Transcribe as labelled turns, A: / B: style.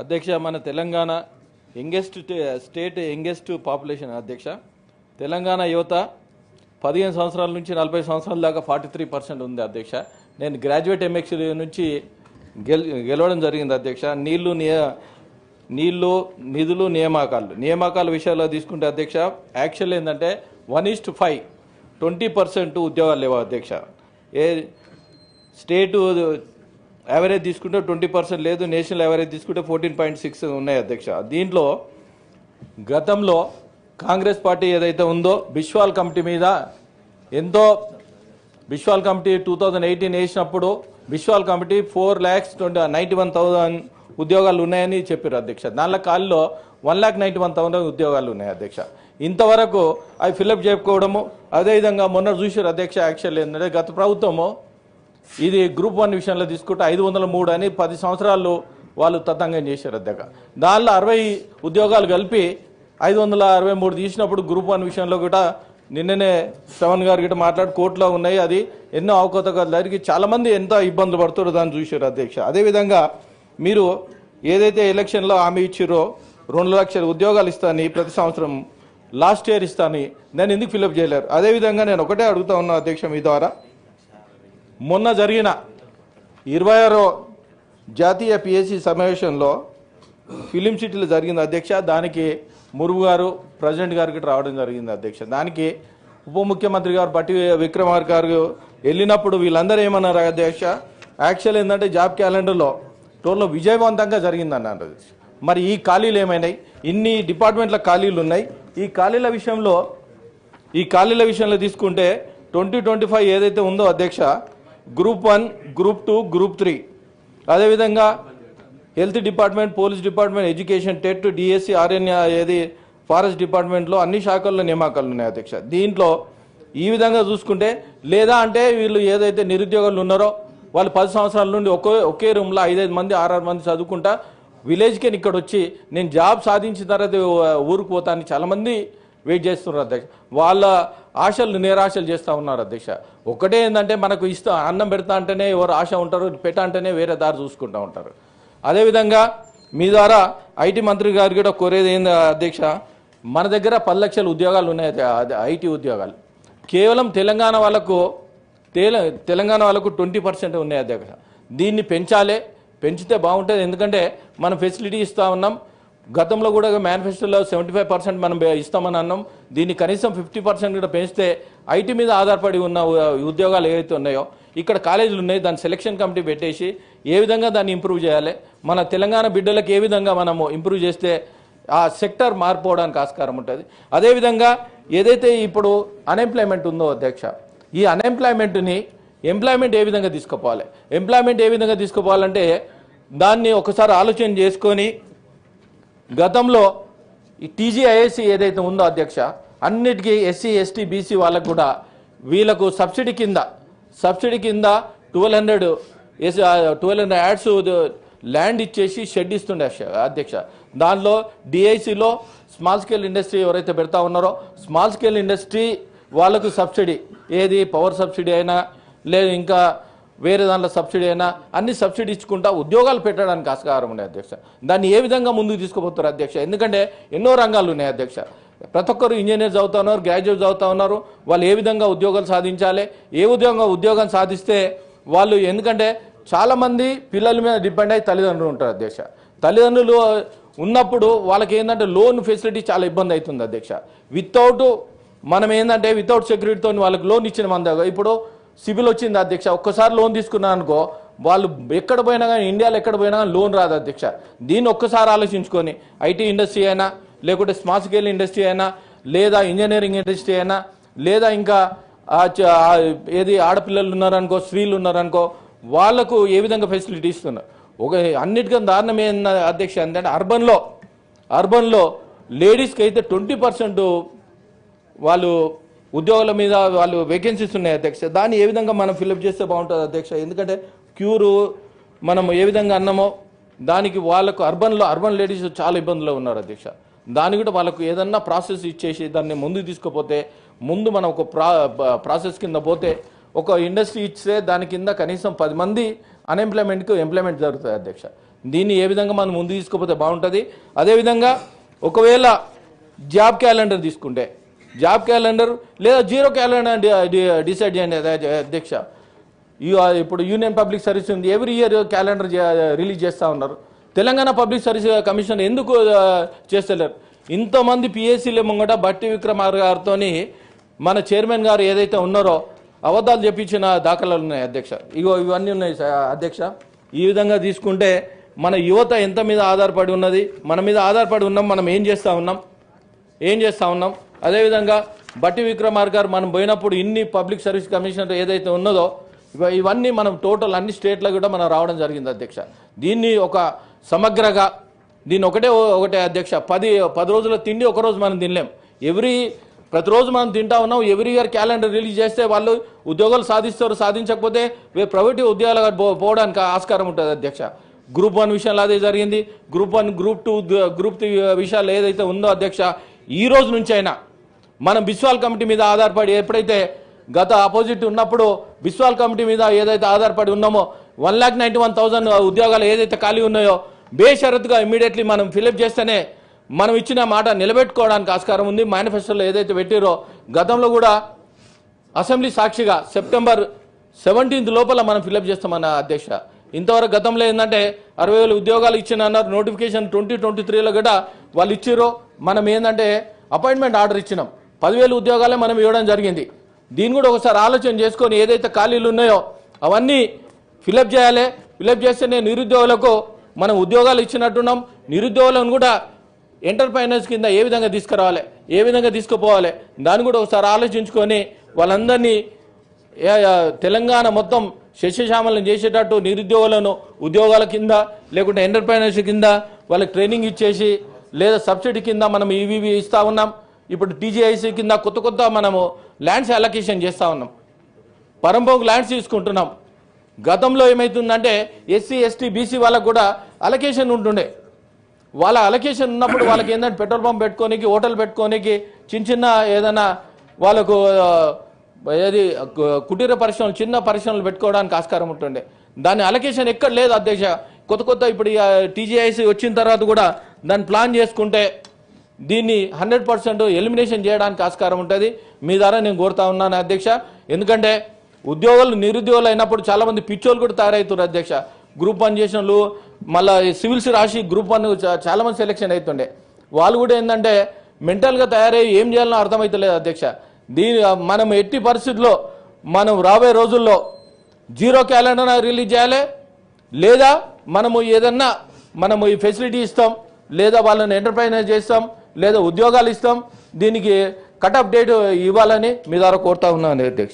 A: అధ్యక్ష మన Telangana youngest state youngest population అధ్యక్ష. తెలంగాణ యువత పదిహేను సంవత్సరాల నుంచి నలభై సంవత్సరాల దాకా ఫార్టీ త్రీ పర్సెంట్ ఉంది అధ్యక్ష. నేను గ్రాడ్యుయేట్ ఎంఎక్స్ నుంచి గెల్ గెలవడం జరిగింది అధ్యక్ష. నీళ్ళు నియ నీళ్ళు నిధులు నియామకాలు. నియామకాల విషయాల్లో తీసుకుంటే అధ్యక్ష యాక్చువల్ ఏంటంటే one east five twenty percent ఉద్యోగాలు లేవు అధ్యక్ష. ఏ స్టేటు యావరేజ్ తీసుకుంటే ట్వంటీ పర్సెంట్ లేదు. నేషనల్ యావరేజ్ తీసుకుంటే ఫోర్టీన్ పాయింట్ సిక్స్ ఉన్నాయి అధ్యక్ష. దీంట్లో గతంలో కాంగ్రెస్ పార్టీ ఏదైతే ఉందో బిశ్వాల్ కమిటీ మీద ఎంతో Biswal committee two thousand eighteen వేసినప్పుడు Biswal committee four lakhs twenty ninety one thousand ఉద్యోగాలు ఉన్నాయని చెప్పారు అధ్యక్ష. దానిలో కాల్లో one lakh ninety one thousand ఉద్యోగాలు ఉన్నాయి అధ్యక్ష. ఇంతవరకు అవి ఫిలప్ చేసుకోవడము అదేవిధంగా మొన్న చూసారు అధ్యక్ష యాక్చువల్ ఏంటంటే గత ప్రభుత్వము ఇది గ్రూప్ వన్ విషయంలో తీసుకుంటే ఐదు వందల మూడు అని పది సంవత్సరాలు వాళ్ళు తతంగం చేశారు అద్దెక. దానిలో అరవై ఉద్యోగాలు కలిపి ఐదు వందల అరవై మూడు తీసినప్పుడు గ్రూప్ వన్ విషయంలో కూడా నిన్ననే శ్రవణ్ గారు గిట్ట మాట్లాడి కోర్టులో ఉన్నాయి. అది ఎన్నో అవకతవకలు జరిగి చాలామంది ఎంత ఇబ్బందులు పడుతారో దాన్ని చూశారు అధ్యక్ష. అదేవిధంగా మీరు ఏదైతే ఎలక్షన్లో హామీ ఇచ్చిరో రెండు లక్షల ఉద్యోగాలు ఇస్తాను ప్రతి సంవత్సరం లాస్ట్ ఇయర్ ఇస్తాను నేను ఎందుకు ఫిలప్ చేయలేరు? అదేవిధంగా నేను ఒకటే అడుగుతా ఉన్నా అధ్యక్ష మీ ద్వారా. మొన్న జరిగిన ఇరవై ఆరో జాతీయ పిఎస్సి సమావేశంలో ఫిలిం సిటీలో జరిగింది అధ్యక్ష. దానికి మురుగు గారు ప్రెసిడెంట్ గారికి రావడం జరిగింది అధ్యక్ష. దానికి ఉప ముఖ్యమంత్రి గారు పట్టి విక్రమార్ గారు వెళ్ళినప్పుడు వీళ్ళందరూ ఏమన్నారు అధ్యక్ష? యాక్చువల్ ఏంటంటే జాబ్ క్యాలెండర్లో టోల్లో విజయవంతంగా జరిగిందన్నారు మరి ఈ ఖాళీలు ఏమైనాయి? ఇన్ని డిపార్ట్మెంట్ల ఖాళీలు ఉన్నాయి. ఈ ఖాళీల విషయంలో ఈ ఖాళీల విషయంలో తీసుకుంటే ట్వంటీ ట్వంటీ ఫైవ్ ఏదైతే ఉందో అధ్యక్ష group one group two group three. అదేవిధంగా health department police department education TET DSC RNA ఏది ఫారెస్ట్ డిపార్ట్మెంట్లో అన్ని శాఖల్లో నియామకాలు ఉన్నాయి అధ్యక్ష. దీంట్లో ఈ విధంగా చూసుకుంటే లేదా అంటే వీళ్ళు ఏదైతే నిరుద్యోగులు ఉన్నారో వాళ్ళు పది సంవత్సరాల నుండి ఒకే ఒకే రూమ్లో ఐదైదు మంది ఆరారు మంది చదువుకుంటా విలేజ్కి ఇక్కడ వచ్చి నేను జాబ్ సాధించిన తర్వాత ఊరికి పోతాను చాలామంది వెయిట్ చేస్తున్నారు అధ్యక్ష. వాళ్ళ ఆశలు నిరాశలు చేస్తూ ఉన్నారు అధ్యక్ష ఒకటే ఏంటంటే మనకు ఇస్తా అన్నం పెడతా అంటేనే ఎవరు ఆశ ఉంటారు పెట్ట అంటేనే వేరే దారి చూసుకుంటూ ఉంటారు. అదేవిధంగా మీ ద్వారా ఐటీ మంత్రి గారు కూడా కోరేది ఏంది అధ్యక్ష మన దగ్గర పది లక్షల ఉద్యోగాలు ఉన్నాయి ఐటీ ఉద్యోగాలు. కేవలం తెలంగాణ వాళ్ళకు తెల తెలంగాణ వాళ్ళకు ట్వంటీ పర్సెంట్ ఉన్నాయి అధ్యక్ష దీన్ని పెంచాలి పెంచితే బాగుంటుంది. ఎందుకంటే మనం ఫెసిలిటీ ఇస్తూ ఉన్నాం గతంలో కూడా మేనిఫెస్టోలో సెవెంటీ ఫైవ్ పర్సెంట్ మనం ఇస్తామని అన్నాం. దీన్ని కనీసం ఫిఫ్టీ పర్సెంట్ కూడా పెంచితే ఐటీ మీద ఆధారపడి ఉన్న ఉ- ఉద్యోగాలు ఏవైతే ఉన్నాయో ఇక్కడ కాలేజీలు ఉన్నాయి దాని సెలక్షన్ కమిటీ పెట్టేసి ఏ విధంగా దాన్ని ఇంప్రూవ్ చేయాలి మన తెలంగాణ బిడ్డలకు ఏ విధంగా మనము ఇంప్రూవ్ చేస్తే ఆ సెక్టర్ మారిపోవడానికి ఆస్కారం ఉంటుంది. అదేవిధంగా ఏదైతే ఇప్పుడు అన్ఎంప్లాయ్మెంట్ ఉందో అధ్యక్ష ఈ అన్ఎంప్లాయ్మెంట్ని ఎంప్లాయ్మెంట్ ఏ విధంగా తీసుకుపోవాలి? ఎంప్లాయ్మెంట్ ఏ విధంగా తీసుకుపోవాలంటే దాన్ని ఒకసారి ఆలోచన చేసుకొని గతంలో ఈ టీజీఐఎస్సి ఏదైతే ఉందో అధ్యక్ష అన్నిటికీ ఎస్సీ ఎస్టీ బీసీ వాళ్ళకు కూడా వీళ్ళకు సబ్సిడీ కింద సబ్సిడీ కింద ట్వెల్వ్ హండ్రెడ్ ఎస్ ట్వెల్వ్ హండ్రెడ్ యాడ్స్ ల్యాండ్ ఇచ్చేసి షెడ్ ఇస్తుండే అధ్యక్ష. దానిలో డిఐసిలో స్మాల్ స్కేల్ ఇండస్ట్రీ ఎవరైతే పెడతా ఉన్నారో స్మాల్ స్కేల్ ఇండస్ట్రీ వాళ్ళకు సబ్సిడీ ఏది పవర్ సబ్సిడీ అయినా లేదు ఇంకా వేరే దాంట్లో సబ్సిడీ అయినా అన్ని సబ్సిడీ ఇచ్చుకుంటా ఉద్యోగాలు పెట్టడానికి ఆస్కారం ఉన్నాయి అధ్యక్ష. దాన్ని ఏ విధంగా ముందుకు తీసుకుపోతారు అధ్యక్ష? ఎందుకంటే ఎన్నో రంగాలు ఉన్నాయి అధ్యక్ష. ప్రతి ఒక్కరు ఇంజనీర్ చదువుతా ఉన్నారు గ్రాడ్యుయేట్ చదువుతా ఉన్నారు. వాళ్ళు ఏ విధంగా ఉద్యోగాలు సాధించాలి? ఏ విధంగా ఉద్యోగం సాధిస్తే వాళ్ళు ఎందుకంటే చాలామంది పిల్లల మీద డిపెండ్ అయ్యి తల్లిదండ్రులు ఉంటారు అధ్యక్ష. తల్లిదండ్రులు ఉన్నప్పుడు వాళ్ళకి ఏంటంటే లోన్ ఫెసిలిటీ చాలా ఇబ్బంది అవుతుంది అధ్యక్ష. వితౌట్ మనం ఏంటంటే వితౌట్ సెక్యూరిటీతో వాళ్ళకి లోన్ ఇచ్చిన మన దగ్గర ఇప్పుడు సిబిల్ వచ్చింది అధ్యక్ష. ఒక్కసారి లోన్ తీసుకున్నాను అనుకో వాళ్ళు ఎక్కడ పోయినా కానీ ఇండియాలో ఎక్కడ పోయినా కానీ లోన్ రాదు అధ్యక్ష. దీన్ని ఒక్కసారి ఆలోచించుకొని ఐటీ ఇండస్ట్రీ అయినా లేకుంటే స్మాల్ స్కేల్ ఇండస్ట్రీ అయినా లేదా ఇంజనీరింగ్ ఇండస్ట్రీ అయినా లేదా ఇంకా ఏది ఆడపిల్లలు ఉన్నారనుకో స్త్రీలు ఉన్నారనుకో వాళ్ళకు ఏ విధంగా ఫెసిలిటీ ఇస్తున్నారు ఒక అన్నిటికన్నా దారుణం ఏంది అధ్యక్ష ఏంటంటే అర్బన్లో అర్బన్లో లేడీస్కి అయితే ట్వంటీ పర్సెంట్ వాళ్ళు ఉద్యోగుల మీద వాళ్ళు వేకెన్సీస్ ఉన్నాయి అధ్యక్ష. దాన్ని ఏ విధంగా మనం ఫిలప్ చేస్తే బాగుంటుంది అధ్యక్ష? ఎందుకంటే క్యూరు మనం ఏ విధంగా అన్నామో దానికి వాళ్ళకు అర్బన్లో అర్బన్ లేడీస్ చాలా ఇబ్బందుల్లో ఉన్నారు అధ్యక్ష. దాని కూడా వాళ్ళకు ఏదన్నా ప్రాసెస్ ఇచ్చేసి దాన్ని ముందుకు తీసుకుపోతే ముందు మనం ఒక ప్రా ప్రాసెస్ కింద పోతే ఒక ఇండస్ట్రీ ఇస్తే దాని కింద కనీసం పది మంది అన్ఎంప్లాయ్మెంట్కి ఎంప్లాయ్మెంట్ జరుగుతుంది అధ్యక్ష. దీన్ని ఏ విధంగా మనం ముందు తీసుకుపోతే బాగుంటుంది? అదేవిధంగా ఒకవేళ జాబ్ క్యాలెండర్ తీసుకుంటే జాబ్ క్యాలెండర్ లేదా జీరో క్యాలెండర్ డి- డిసైడ్ చేయండి అధ్యక్ష. ఇప్పుడు యూనియన్ పబ్లిక్ సర్వీస్ ఉంది. ఎవ్రీ ఇయర్ క్యాలెండర్ రిలీజ్ చేస్తూ ఉన్నారు. తెలంగాణ పబ్లిక్ సర్వీస్ కమిషన్ ఎందుకు చేస్తలేరు? ఇంతమంది పిఎస్సీల ముంగట బట్టి విక్రమార్ గారితో మన చైర్మన్ గారు ఏదైతే ఉన్నారో అబద్ధాలు చెప్పించిన దాఖలాలు ఉన్నాయి అధ్యక్ష. ఇగో ఇవన్నీ ఉన్నాయి స- అధ్యక్ష. ఈ విధంగా తీసుకుంటే మన యువత ఎంత మీద ఆధారపడి ఉన్నది? మన మీద ఆధారపడి ఉన్నాం మనం ఏం చేస్తూ ఉన్నాం? ఏం చేస్తూ ఉన్నాం? అదేవిధంగా బట్టి విక్రమార్ గారు మనం పోయినప్పుడు ఇన్ని పబ్లిక్ సర్వీస్ కమిషనర్ ఏదైతే ఉన్నదో ఇవన్నీ మనం టోటల్ అన్ని స్టేట్లో కూడా మనం రావడం జరిగింది అధ్యక్ష. దీన్ని ఒక సమగ్రగా దీన్ని ఒకటే ఒకటే అధ్యక్ష పది పది రోజుల తిండి ఒకరోజు మనం తినలేం. ఎవ్రీ ప్రతిరోజు మనం తింటా ఉన్నాం ఎవ్రీ ఇయర్ క్యాలెండర్ రిలీజ్ చేస్తే వాళ్ళు ఉద్యోగాలు సాధిస్తారు సాధించకపోతే వే- ప్రైవేట్ ఉద్యోగాలు పో- పోవడానికి ఆస్కారం ఉంటుంది అధ్యక్ష. గ్రూప్ వన్ విషయంలో అదే జరిగింది. Group one group two group three విషయాలు ఏదైతే ఉందో అధ్యక్ష ఈ రోజు నుంచి అయినా మనం విశ్వాల్ కమిటీ మీద ఆధారపడి ఎప్పుడైతే గత ఆపోజిట్ ఉన్నప్పుడు విశ్వాల్ కమిటీ మీద ఏదైతే ఆధారపడి ఉన్నామో one lakh ninety one thousand ఉద్యోగాలు ఏదైతే ఖాళీ ఉన్నాయో బేషరత్గా ఇమీడియట్లీ మనం ఫిలప్ చేస్తేనే మనం ఇచ్చిన మాట నిలబెట్టుకోవడానికి ఆస్కారం ఉంది. మేనిఫెస్టోలో ఏదైతే పెట్టిరో గతంలో కూడా అసెంబ్లీ సాక్షిగా సెప్టెంబర్ సెవెంటీన్త్ లోపల మనం ఫిలప్ చేస్తామన్న అధ్యక్ష. ఇంతవరకు గతంలో ఏంటంటే అరవై వేల ఉద్యోగాలు ఇచ్చిన అన్నారు. నోటిఫికేషన్ ట్వంటీ ట్వంటీ త్రీలో కూడా వాళ్ళు ఇచ్చిర్రు. మనం ఏంటంటే అపాయింట్మెంట్ ఆర్డర్ ఇచ్చినాం. పదివేలు ఉద్యోగాలే మనం ఇవ్వడం జరిగింది. దీన్ని కూడా ఒకసారి ఆలోచన చేసుకొని ఏదైతే ఖాళీలు ఉన్నాయో అవన్నీ ఫిలప్ చేయాలి. ఫిలప్ చేస్తేనే నిరుద్యోగులకు మనం ఉద్యోగాలు ఇచ్చినట్టున్నాం. నిరుద్యోగులను కూడా ఎంటర్ప్రైనర్స్ కింద ఏ విధంగా తీసుకురావాలి? ఏ విధంగా తీసుకుపోవాలి? దాన్ని కూడా ఒకసారి ఆలోచించుకొని వాళ్ళందరినీ తెలంగాణ మొత్తం శస్యశ్యామలం చేసేటట్టు నిరుద్యోగులను ఉద్యోగాల కింద లేకుంటే ఎంటర్ప్రైనర్స్ కింద వాళ్ళకి ట్రైనింగ్ ఇచ్చేసి లేదా సబ్సిడీ కింద మనం ఇవి ఇస్తా ఉన్నాం. ఇప్పుడు టీజీఐసీ కింద కొత్త కొత్త మనము ల్యాండ్స్ అలొకేషన్ చేస్తా ఉన్నాం. పరంపోకు ల్యాండ్స్ తీసుకుంటున్నాం. గతంలో ఏమవుతుందంటే ఎస్సీ ఎస్టీ బీసీ వాళ్ళకు కూడా అలొకేషన్ ఉంటుండే. వాళ్ళ అలొకేషన్ ఉన్నప్పుడు వాళ్ళకి ఏంటంటే పెట్రోల్ పంప్ పెట్టుకోనికి హోటల్ పెట్టుకోనికి చిన్న చిన్న ఏదైనా వాళ్ళకు ఏది కుటీర పరిశ్రమలు చిన్న పరిశ్రమలు పెట్టుకోవడానికి ఆస్కారం ఉంటుండే. దాని అలొకేషన్ ఎక్కడ లేదు అధ్యక్ష. కొత్త కొత్త ఇప్పుడు టీజీఐసి వచ్చిన తర్వాత కూడా దాన్ని ప్లాన్ చేసుకుంటే దీన్ని హండ్రెడ్ పర్సెంట్ ఎలిమినేషన్ చేయడానికి ఆస్కారం ఉంటుంది. మీ ద్వారా నేను కోరుతా ఉన్నాను అధ్యక్ష. ఎందుకంటే ఉద్యోగులు నిరుద్యోగులు అయినప్పుడు చాలామంది పిచ్చోళ్ళు కూడా తయారవుతారు అధ్యక్ష. గ్రూప్ వన్ చేసిన వాళ్ళు మళ్ళీ సివిల్స్ రాసి గ్రూప్ వన్ చాలామంది సెలెక్షన్ అవుతుండే. వాళ్ళు కూడా ఏంటంటే మెంటల్గా తయారయ్యి ఏం చేయాలనో అర్థమవుతలేదు అధ్యక్ష. దీని మనం ఎట్టి పరిస్థితుల్లో మనం రాబోయే రోజుల్లో జీరో క్యాలెండర్ రిలీజ్ చేయాలి. లేదా మనము ఏదన్నా మనము ఈ ఫెసిలిటీ ఇస్తాం లేదా వాళ్ళని ఎంటర్ప్రైనర్ చేస్తాం లేదా ఉద్యోగాలు ఇస్తాం దీనికి కట్ అప్ డేట్ ఇవ్వాలని మీ ద్వారా కోరుతా ఉన్నాను అధ్యక్ష.